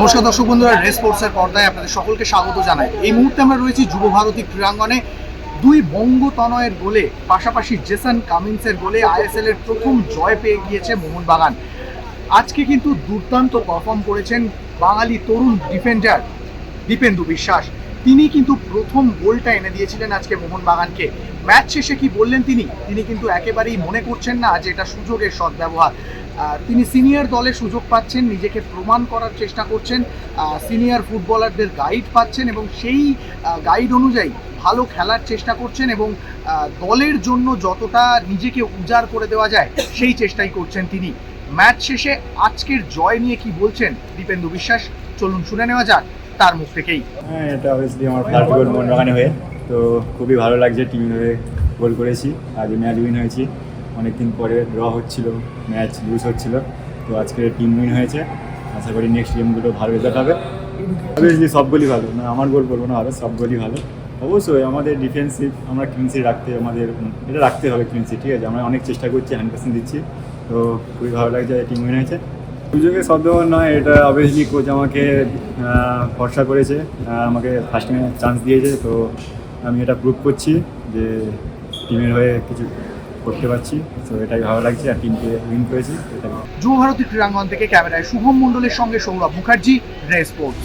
নমস্কার দর্শক বন্ধুরা, রেস স্পোর্টসের পর্দায় আপনাদের সকলকে স্বাগত জানাই। এই মুহূর্তে আমরা রয়েছি যুব ভারতী ক্রীড়াঙ্গনে। দুই বঙ্গতনয়ের গোলে, পাশাপাশি জেসন কামিন্সের গোলে আইএসএল এর প্রথম জয় পেয়ে গিয়েছে মোহনবাগান। আজকে কিন্তু দুর্দান্ত পারফর্ম করেছেন বাঙালি তরুণ ডিফেন্ডার দীপেন্দু বিশ্বাস। তিনি কিন্তু প্রথম গোলটা এনে দিয়েছিলেন আজকে মোহনবাগানকে। ম্যাচ শেষে কি বললেন তিনি? তিনি কিন্তু একেবারেই মনে করছেন না যে এটা সুযোগের সদ্ব্যবহার। তিনি সিনিয়র দলে সুযোগ পাচ্ছেন, নিজেকে প্রমাণ করার চেষ্টা করছেন সিনিয়র ফুটবলারদের গাইড পাচ্ছেন এবং সেই গাইড অনুযায়ী ভালো খেলার চেষ্টা করছেন এবং দলের জন্য যতটা নিজেকে উজাড় করে দেওয়া যায়, সেই চেষ্টাই করছেন তিনি। ম্যাচ শেষে আজকের জয় নিয়ে কি বলছেন দীপেন্দু বিশ্বাস? চলুন শুনে নেওয়া যাক তার মুখ থেকেই। হ্যাঁ এটা অবভিয়াসলি আমার ফার্স্ট গোল মোহনবাগানে হয়ে। তো খুবই ভালো লাগছে টিম হয়ে গোল করেছি। আজ ম্যাচ উইন হয়েছি। অনেকদিন পরে ড্র হচ্ছিল ম্যাচ লুজ হচ্ছিল। তো আজকে টিম উইন হয়েছে। আশা করি নেক্সট গেমগুলো ভালো রেজাল্ট হবে। অবভিয়াসলি সব গোলই ভালো। না, আমার গোল করব না হবে সব গোলই ভালো। অবশ্যই আমাদের ডিফেন্সিভ আমরা ক্লিনসি রাখতে, আমাদের, এটা রাখতে হবে ক্লিনসি ঠিক আছে? আমরা অনেক চেষ্টা করছি হান্ড্রেড পার্সেন্ট দিচ্ছি। তো খুবই ভালো লাগছে টিম উইন হয়েছে। সুযোগের শব্দমান নয়, এটা অবভিয়াসলি কোচ আমাকে ভরসা করেছে আমাকে ফার্স্ট চান্স দিয়েছে। তো আমি এটা প্রুভ করছি যে টিমের হয়ে কিছু করতে পারছি। তো এটাই ভালো লাগছে আর টিমকে উইন করেছি। যুব ভারতী ক্রীড়াঙ্গন থেকে ক্যামেরায় শুভম মণ্ডলের সঙ্গে সৌরভ মুখার্জি রে স্পোর্টস